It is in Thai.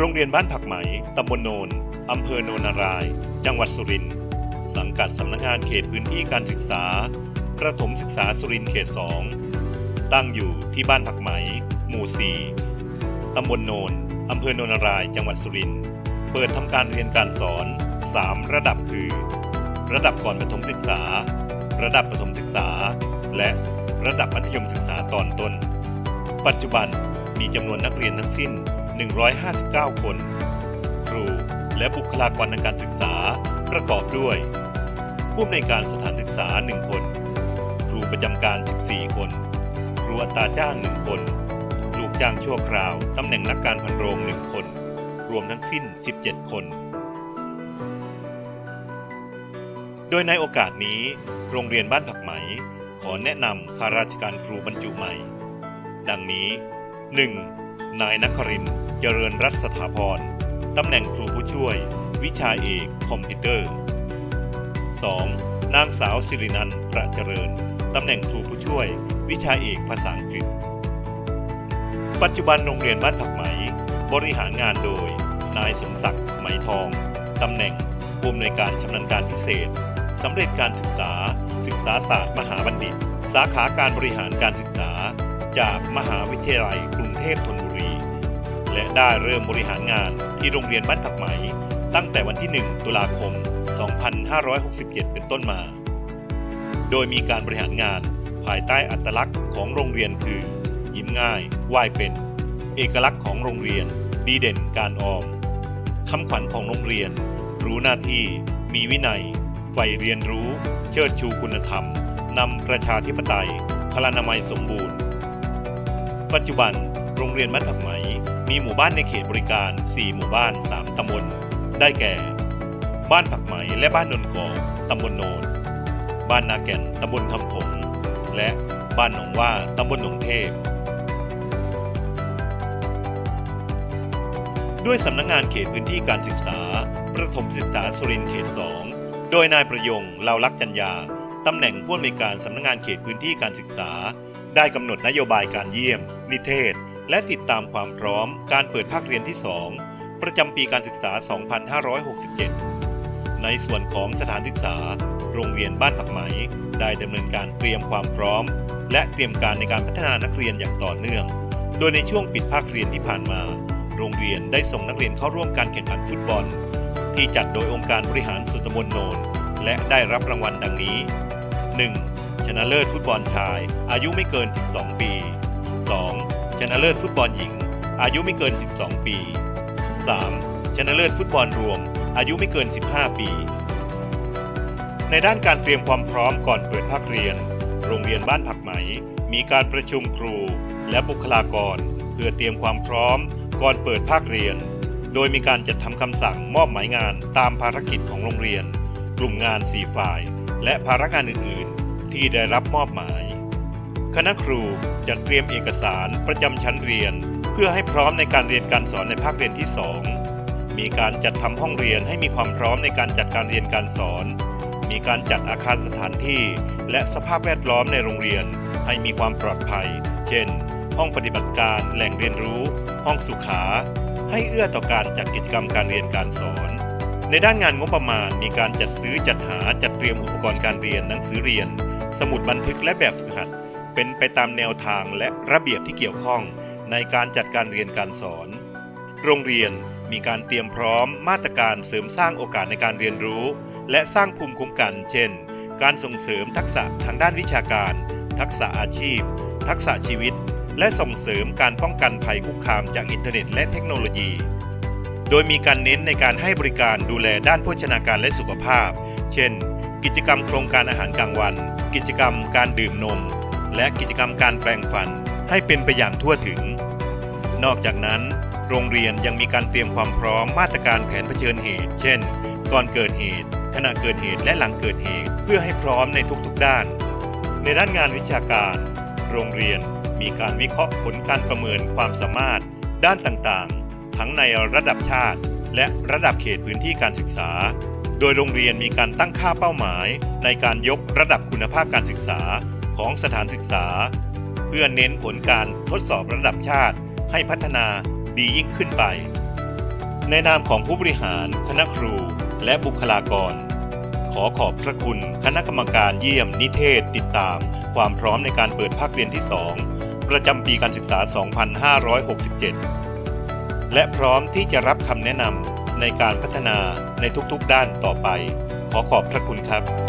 โรงเรียนบ้านผักไหม ตำบลโนน อำเภอโนนาราย จังหวัดสุรินทร์ สังกัดสำนักงานเขตพื้นที่การศึกษา ประถมศึกษาสุรินทร์เขต 2 ตั้งอยู่ที่บ้านผักไหม หมู่ 4 ตำบลโนน อำเภอโนนนาราย จังหวัดสุรินทร์ เปิดทำการเรียนการสอน 3 ระดับคือ ระดับก่อนประถมศึกษา ระดับประถมศึกษา และระดับมัธยมศึกษาตอนต้น ปัจจุบันมีจำนวนนักเรียนทั้งสิ้น 159 คน ครูและบุคลากรทางการศึกษาประกอบด้วย ผู้อำนวยการสถานศึกษา 1 คน ครูประจำการ 14 คน ครูอัตราจ้าง 1 คน ลูกจ้างชั่วคราว ตำแหน่งนักการพันโรง 1 คน รวมทั้งสิ้น 17 คน โดยในโอกาสนี้ โรงเรียนบ้านผักไหม ขอแนะนำข้าราชการครูบรรจุใหม่ ดังนี้ 1. นายนครินทร์ เจริญรัตสถาพรตำแหน่งครูผู้ช่วย วิชาเอกคอมพิวเตอร์ 2. นางสาวสิรินันท์ประเจริญตำแหน่งครูผู้ช่วย วิชาเอกภาษาอังกฤษ ปัจจุบันโรงเรียนบ้านผักไหม บริหารงานโดย นายสมศักดิ์ไหมทองตำแหน่งผู้อำนวยการชำนาญการพิเศษสำเร็จการศึกษา ศึกษาศาสตร์มหาบัณฑิต สาขาการบริหารการศึกษา จากมหาวิทยาลัยกรุงเทพธนบุรี และได้เริ่มบริหารงานที่โรงเรียนบ้านผักไหม ตั้งแต่วันที่ 1 ตุลาคม 2567 เป็นต้นมา โดยมีการบริหารงานภายใต้อัตลักษณ์ของโรงเรียนคือ ยิ้มง่ายไหว้เป็น เอกลักษณ์ของโรงเรียน ดีเด่นการออมคำขวัญของโรงเรียน รู้หน้าที่ มีวินัยใฝ่เรียนรู้ เชิดชูคุณธรรมนำประชาธิปไตยพลานามัยสมบูรณ์ ปัจจุบันโรงเรียนบ้านผักไหม มีหมู่บ้านในเขตบริการ 4 หมู่บ้าน 3 ตำบล ได้แก่ บ้านผักไหมและบ้านนนกอตำบลโนน บ้านนาแก่นตำบลคำผงและบ้านหนองว่าตำบลหนองเทพ ด้วยสำนักงงานเขตพื้นที่การศึกษา ประถมศึกษาสุรินทร์เขต 2 โดยนายประยงเลาลักษ์จัญญาตำแหน่งผู้อำนวยการสำนักงงานเขตพื้นที่การศึกษา ได้กำหนดนโยบายการเยี่ยม นิเทศ และติดตามความพร้อมการเปิดภาคเรียนที่ 2 ประจำปีการศึกษา 2567 ในส่วนของสถานศึกษา โรงเรียนบ้านผักไหม ได้ดำเนินการเตรียมความพร้อม และเตรียมการในการพัฒนานักเรียนอย่างต่อเนื่อง โดยในช่วงปิดภาคเรียนที่ผ่านมา โรงเรียนได้ส่งนักเรียนเข้าร่วมการแข่งขันฟุตบอล ที่จัดโดยองค์การบริหารส่วนตำบลโนน และได้รับรางวัลดังนี้ 1. ชนะเลิศฟุตบอลชาย อายุไม่เกิน 12 ปี 2. ชนะเลิศฟุตบอลหญิง อายุไม่เกิน 12 ปี 3. ชนะเลิศฟุตบอลรวม อายุไม่เกิน 15 ปี ในด้านการเตรียมความพร้อมก่อนเปิดภาคเรียน โรงเรียนบ้านผักไหม มีการประชุมครู และบุคลากร เพื่อเตรียมความพร้อม ก่อนเปิดภาคเรียน โดยมีการจัดทำคำสั่งมอบหมายงานตามภารกิจของโรงเรียน กลุ่มงาน4ฝ่าย และภารการอื่น ๆ ที่ได้รับมอบหมาย คณะครูจัดเตรียมเอกสารประจำชั้นเรียน เพื่อให้พร้อมในการเรียนการสอนในภาคเรียนที่ 2 มีการจัดทำห้องเรียนให้มีความพร้อมในการจัดการเรียนการสอน มีการจัดอาคารสถานที่ และสภาพแวดล้อมในโรงเรียน ให้มีความปลอดภัย เช่น ห้องปฏิบัติการแหล่งเรียนรู้ ห้องสุขา ให้เอื้อต่อการจัดกิจกรรมการเรียนการสอน ในด้านงานงบประมาณ มีการจัดซื้อจัดหาจัดเตรียมอุปกรณ์การเรียนหนังสือเรียน สมุดบันทึกและแบบฝึกหัด เป็นไปตามแนวทางและระเบียบที่เกี่ยวข้องในการจัดการเรียนการสอน โรงเรียนมีการเตรียมพร้อมมาตรการเสริมสร้างโอกาสในการเรียนรู้ และสร้างภูมิคุ้มกัน เช่น การส่งเสริมทักษะทางด้านวิชาการ ทักษะอาชีพ ทักษะชีวิต และส่งเสริมการป้องกันภัยคุกคามจากอินเทอร์เน็ตและเทคโนโลยี โดยมีการเน้นในการให้บริการดูแลด้านโภชนาการและสุขภาพ เช่น กิจกรรมโครงการอาหารกลางวัน กิจกรรมการดื่มนม และกิจกรรมการแปลงฟันให้เป็นไปอย่างทั่วถึง นอกจากนั้น โรงเรียนยังมีการเตรียมความพร้อมมาตรการแผนเผชิญเหตุ เช่น ก่อนเกิดเหตุ ขณะเกิดเหตุและหลังเกิดเหตุ เพื่อให้พร้อมในทุกๆด้าน ในด้านงานวิชาการ โรงเรียนมีการวิเคราะห์ผลการประเมินความสามารถ ด้านต่างๆ ทั้งในระดับชาติ และระดับเขตพื้นที่การศึกษา โดยโรงเรียนมีการตั้งค่าเป้าหมาย ในการยกระดับคุณภาพการศึกษา ของสถานศึกษา เพื่อเน้นผลการทดสอบระดับชาติให้พัฒนาดียิ่งขึ้นไป ในนามของผู้บริหาร คณะครู และบุคลากร ขอขอบพระคุณคณะกรรมการเยี่ยมนิเทศติดตาม ความพร้อมในการเปิดภาคเรียนที่ 2 ประจำปีการศึกษา 2567 และพร้อมที่จะรับคำแนะนำในการพัฒนาในทุกๆด้านต่อไป ขอขอบพระคุณครับ